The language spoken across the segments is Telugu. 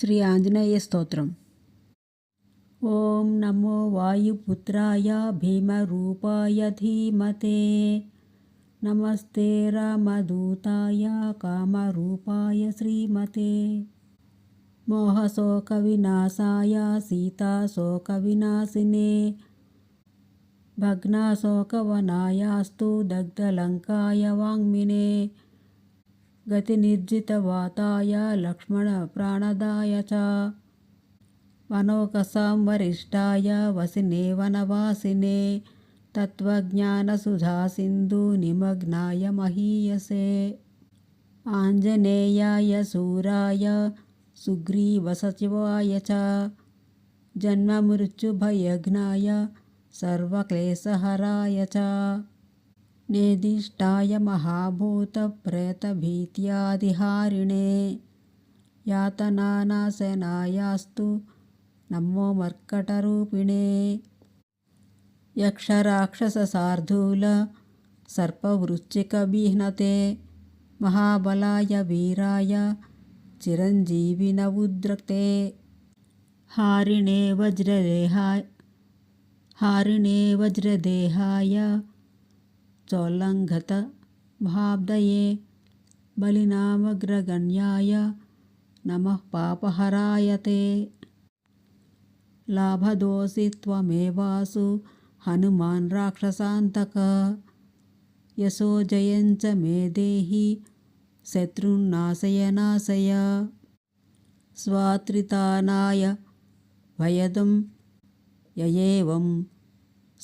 శ్రీ ఆంజనేయ స్తోత్రం. ఓం నమో వాయుపుత్రాయ భీమరూపాయ ధీమతే. నమస్తే రామదూతాయ కామరూపాయ శ్రీమతే. మోహశోకవినాశాయ సీతాశోకవినాశినే. భగ్నాశోకవనాయాస్తు దగ్ధలంకాయ వాంగ్మినే. గతినిర్జితవాతాయ లక్ష్మణప్రాణదాయ చ వనోకసాం వరిష్టాయ వసినే వనవాసినే తత్వజ్ఞానసుధాసింధు నిమగ్నాయ మహీయసే ఆంజనేయాయ శూరాయ సుగ్రీవసచివాయ చ జన్మమృత్యుభయఘ్నాయ సర్వక్లేశహరాయ చ నేదిష్టాయ మహాభూతప్రేతభీత్యాదిహారిణే యాతనానాశనాయాస్తు నమో మర్కటరూపిణే యక్షరాక్షసశార్దూల సర్పవృశ్చికబిహ్నతే మహాబలాయ వీరాయ చిరంజీవిన ఉద్రక్తే హారిణే వజ్రదేహాయ హారిణే चोल्लङ्घतभाब्दये बलिनामग्रगण्याय नमः पापहराय ते लाभदोषि त्वमेवासु हनुमान् राक्षसान्तक। यशो जयञ्च मे देहि शत्रुन्नाशय नाशय स्वात्रितानाय भयदं ययेवं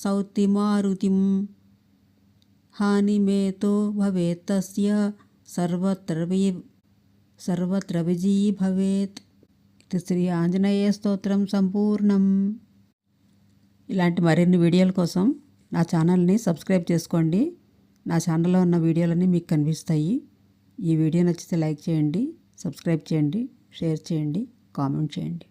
सौतिमारुतिम्। సౌతిమారుతిం హానిమేతో భవేత్తస్య సర్వత్ర సర్వత్ర విజయీ భవేత్ ఇది శ్రీ ఆంజనేయ స్తోత్రం సంపూర్ణం ఇలాంటి మరిన్ని వీడియోల కోసం నా ఛానల్ని సబ్స్క్రైబ్ చేసుకోండి. నా ఛానల్లో ఉన్న వీడియోలన్నీ మీకు కనిపిస్తాయి. ఈ వీడియో నచ్చితే లైక్ చేయండి సబ్స్క్రైబ్ చేయండి షేర్ చేయండి కామెంట్ చేయండి.